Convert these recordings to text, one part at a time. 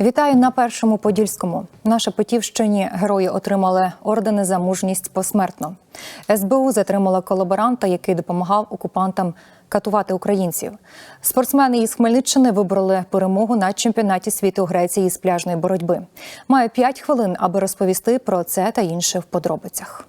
Вітаю на першому подільському. На Шепетівщині герої отримали ордени за мужність посмертно. СБУ затримала колаборанта, який допомагав окупантам катувати українців. Спортсмени із Хмельниччини вибороли перемогу на чемпіонаті світу Греції з пляжної боротьби. Маю 5 хвилин, аби розповісти про це та інше в подробицях.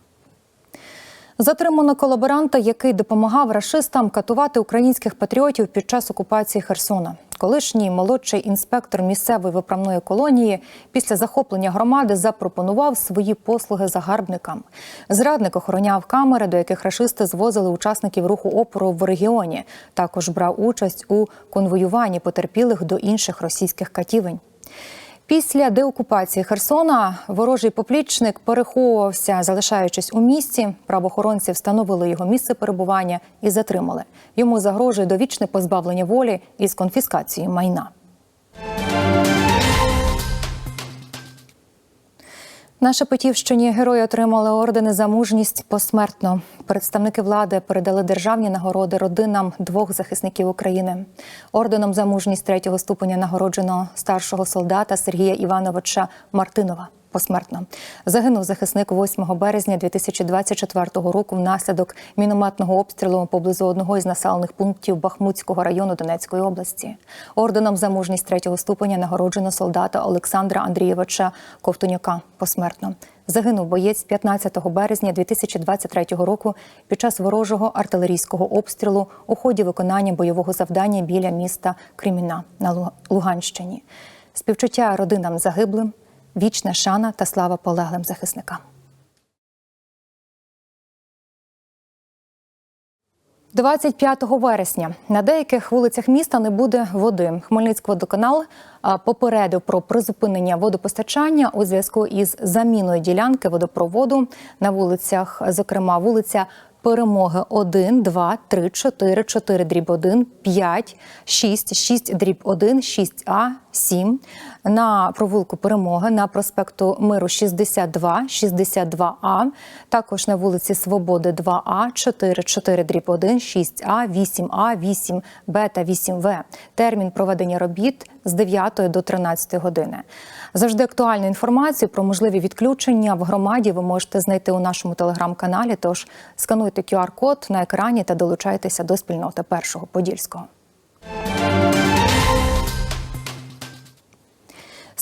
Затримано колаборанта, який допомагав рашистам катувати українських патріотів під час окупації Херсона. Колишній молодший інспектор місцевої виправної колонії після захоплення громади запропонував свої послуги загарбникам. Зрадник охороняв камери, до яких рашисти звозили учасників руху опору в регіоні. Також брав участь у конвоюванні потерпілих до інших російських катівень. Після деокупації Херсона ворожий поплічник переховувався, залишаючись у місті. Правоохоронці встановили його місце перебування і затримали. Йому загрожує довічне позбавлення волі із конфіскацією майна. На Шепетівщині герої отримали ордени за мужність посмертно. Представники влади передали державні нагороди родинам двох захисників України. Орденом за мужність третього ступеня нагороджено старшого солдата Сергія Івановича Мартинова. Посмертно загинув захисник 8 березня 2024 року внаслідок мінометного обстрілу поблизу одного із населених пунктів Бахмутського району Донецької області. Орденом за мужність третього ступеня нагороджено солдата Олександра Андрійовича Ковтунюка. Посмертно загинув боєць 15 березня 2023 року під час ворожого артилерійського обстрілу у ході виконання бойового завдання біля міста Креміна на Луганщині. Співчуття родинам загиблим. Вічна шана та слава полеглим захисникам. 25 вересня на деяких вулицях міста не буде води. Хмельницький водоканал попередив про призупинення водопостачання у зв'язку із заміною ділянки водопроводу на вулицях, зокрема вулиця Перемоги 1, 2, 3, 4, 4, дріб 1, 5, 6, 6, дріб 1, 6А, 7. На провулку Перемоги на проспекту Миру 62, 62А. Також на вулиці Свободи 2А, 4, 4, дріб 1, 6А, 8А, 8Б та 8В. Термін проведення робіт з 9 до 13 години. Завжди актуальну інформацію про можливі відключення в громаді ви можете знайти у нашому телеграм-каналі. Тож скануйте QR-код на екрані та долучайтеся до спільноти першого подільського.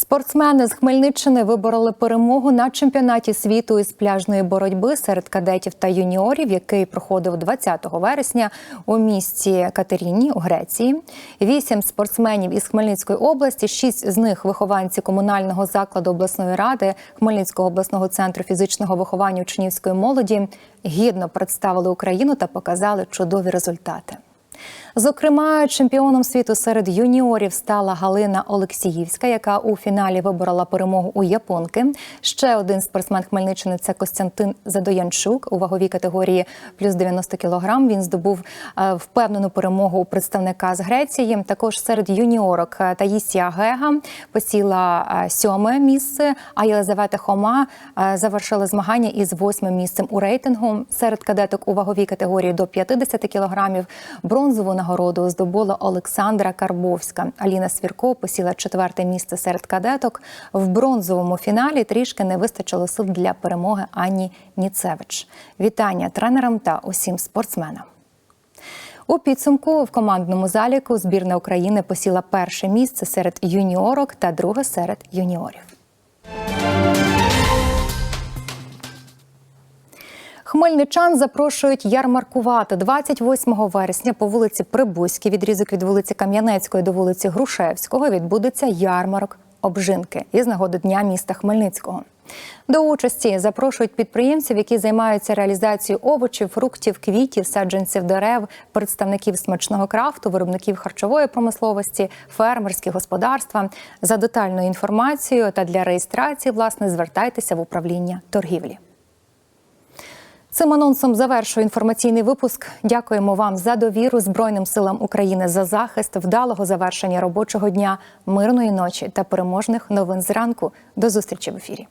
Спортсмени з Хмельниччини вибороли перемогу на чемпіонаті світу із пляжної боротьби серед кадетів та юніорів, який проходив 20 вересня у місті Катеріні у Греції. Вісім спортсменів із Хмельницької області, шість з них вихованці комунального закладу обласної ради Хмельницького обласного центру фізичного виховання учнівської молоді, гідно представили Україну та показали чудові результати. Зокрема, чемпіоном світу серед юніорів стала Галина Олексіївська, яка у фіналі виборола перемогу у японки. Ще один спортсмен Хмельниччини це Костянтин Задоянчук у ваговій категорії плюс 90 кілограм. Він здобув впевнену перемогу у представника з Греції. Також серед юніорок Таїсія Гега посіла сьоме місце. А Єлизавета Хома завершила змагання із восьмим місцем у рейтингу. Серед кадеток у ваговій категорії до 50 кілограмів бронзову нагороду здобула Олександра Карбовська. Аліна Свірко посіла четверте місце серед кадеток. В бронзовому фіналі трішки не вистачило сил для перемоги Ані Ніцевич. Вітання тренерам та усім спортсменам. У підсумку в командному заліку збірна України посіла перше місце серед юніорок та друге серед юніорів. Хмельничан запрошують ярмаркувати 28 вересня по вулиці Прибузькій, відрізок від вулиці Кам'янецької до вулиці Грушевського відбудеться ярмарок обжинки із нагоди дня міста Хмельницького. До участі запрошують підприємців, які займаються реалізацією овочів, фруктів, квітів, саджанців дерев, представників смачного крафту, виробників харчової промисловості, фермерські господарства. За детальною інформацією та для реєстрації власне звертайтеся в управління торгівлі. Цим анонсом завершую інформаційний випуск. Дякуємо вам за довіру Збройним силам України за захист, вдалого завершення робочого дня, мирної ночі та переможних новин зранку. До зустрічі в ефірі.